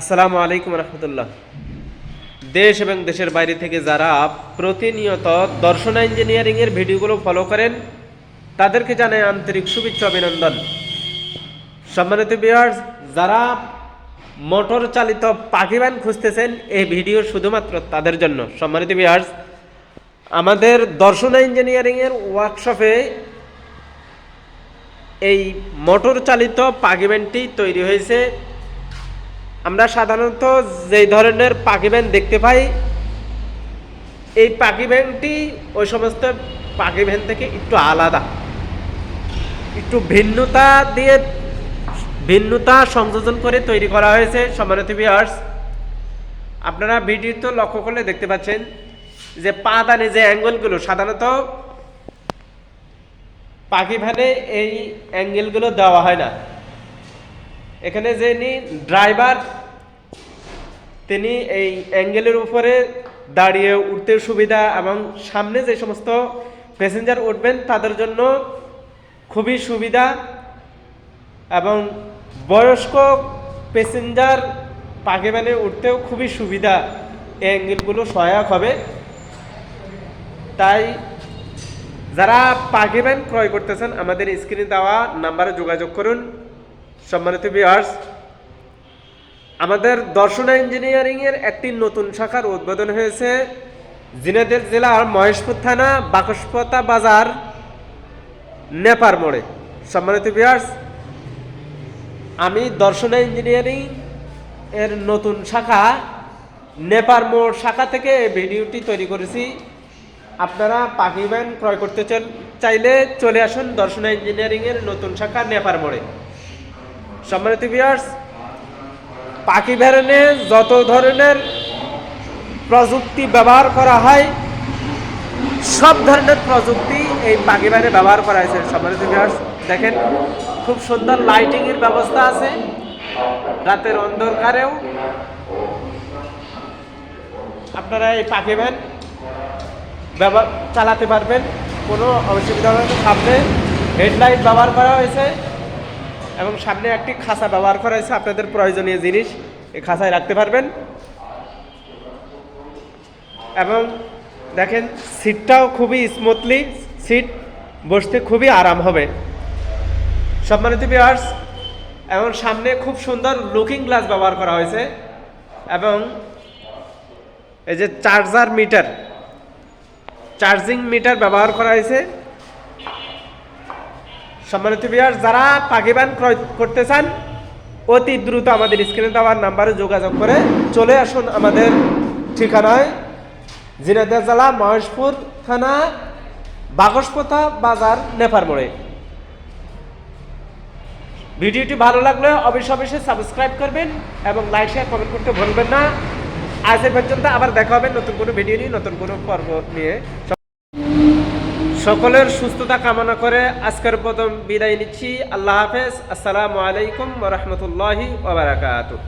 আসসালামু আলাইকুম রহমতুল্লাহ। দেশ এবং দেশের বাইরে থেকে যারা প্রতিনিয়ত দর্শনা ইঞ্জিনিয়ারিংয়ের ভিডিওগুলো ফলো করেন, তাদেরকে জানাই আন্তরিক শুভেচ্ছা অভিনন্দন। সম্মানিত বিয়ার্স যারা মোটর চালিত পাখি ভ্যান খুঁজতেছেন, এই ভিডিও শুধুমাত্র তাদের জন্য। সম্মানিত বিয়ার্স আমাদের দর্শনা ইঞ্জিনিয়ারিংয়ের ওয়ার্কশপে এই মোটর চালিত পাখি ভ্যানটি তৈরি হয়েছে। আমরা সাধারণত যেই ধরনের পাখি ভ্যান দেখতে পাই, এই পাখি ভ্যানটি ওই সমস্ত পাখি ভ্যান থেকে একটু আলাদা। একটু ভিন্নতা দিয়ে ভিন্নতা সংযোজন করে তৈরি করা হয়েছে সম্মানিত ভিউয়ার্স আপনারা ভিডিও তো লক্ষ্য করলে দেখতে পাচ্ছেন যে পা দানে যে অ্যাঙ্গেলগুলো, সাধারণত পাখি ভ্যানে এই অ্যাঙ্গেলগুলো দেওয়া হয় না। এখানে যিনি ড্রাইভার, তিনি এই অ্যাঙ্গেলের উপরে দাঁড়িয়ে উঠতে সুবিধা এবং সামনে যে সমস্ত প্যাসেঞ্জার উঠবেন তাদের জন্য খুবই সুবিধা এবং বয়স্ক প্যাসেঞ্জার পাখি ভ্যানে উঠতেও খুবই সুবিধা এই অ্যাঙ্গেলগুলো সহায়ক হবে। তাই যারা পাখি ভ্যান ক্রয় করতেছেন, আমাদের স্ক্রিনে দেওয়া নাম্বারে যোগাযোগ করুন। সম্মানিত ভিউয়ার্স আমাদের দর্শনা ইঞ্জিনিয়ারিং এর একটি নতুন শাখার উদ্বোধন হয়েছে জিনাদের জেলার মহেশপুর থানা, বাকসপতা বাজার, নেপার মোড়ে। সম্মানিত ভিউয়ার্স আমি দর্শনা ইঞ্জিনিয়ারিং এর নতুন শাখা নেপার মোড় শাখা থেকে ভিডিওটি তৈরি করেছি। আপনারা পাখি ভ্যান ক্রয় করতে চাইলে চলে আসুন দর্শনা ইঞ্জিনিয়ারিং এর নতুন শাখা নেপার মোড়ে। সম্মানিত ভিউয়ার্স পাখি ভ্যানে যত ধরনের প্রযুক্তি ব্যবহার করা হয়, সব ধরনের প্রযুক্তি এই পাখি ভ্যানে ব্যবহার করা হয়েছে। সম্মানিত ভিউয়ার্স দেখেন, খুব সুন্দর লাইটিংয়ের ব্যবস্থা আছে। রাতের অন্ধকারেও আপনারা এই পাখি ভ্যান চালাতে পারবেন। কোনো অসুবিধা হবে সামনে হেডলাইট ব্যবহার করা হয়েছে। এবং সামনে একটি খাঁচা ব্যবহার করা হয়েছে আপনাদের প্রয়োজনীয় জিনিস। এই খাঁচায় রাখতে পারবেন। এবং দেখেন, সিটটাও খুবই স্মুথলি সিট বসতে খুবই আরাম হবে। সম্মানিত বিয়ার্স এবং সামনে খুব সুন্দর লুকিং গ্লাস ব্যবহার করা হয়েছে। এবং এই যে চার্জার মিটার চার্জিং মিটার ব্যবহার করা হয়েছে। সম্মানিত বিয়ার যারা পাখিবান ক্রয় করতে চান অতি দ্রুত আমাদের স্ক্রিনে দেওয়ার নাম্বারে যোগাযোগ করে চলে আসুন আমাদের ঠিকানায়। জিনাদা জেলা, মহেশপুর থানা বাগসপথা বাজার, নেপার মোড়ে। ভিডিওটি ভালো লাগলে অবশ্যই অবশ্যই সাবস্ক্রাইব করবেন এবং লাইক শেয়ার কমেন্ট করতে ভুলবেন না। আজ পর্যন্ত আবার দেখা হবে নতুন কোনো ভিডিও নিয়ে, নতুন কোনো পর্ব নিয়ে। সকলের সুস্থতা কামনা করে আজকের প্রথম বিদায় নিচ্ছি। আল্লাহ হাফেজ। আসসালামু আলাইকুম রহমতুল্লাহি ওবরাকাতুহ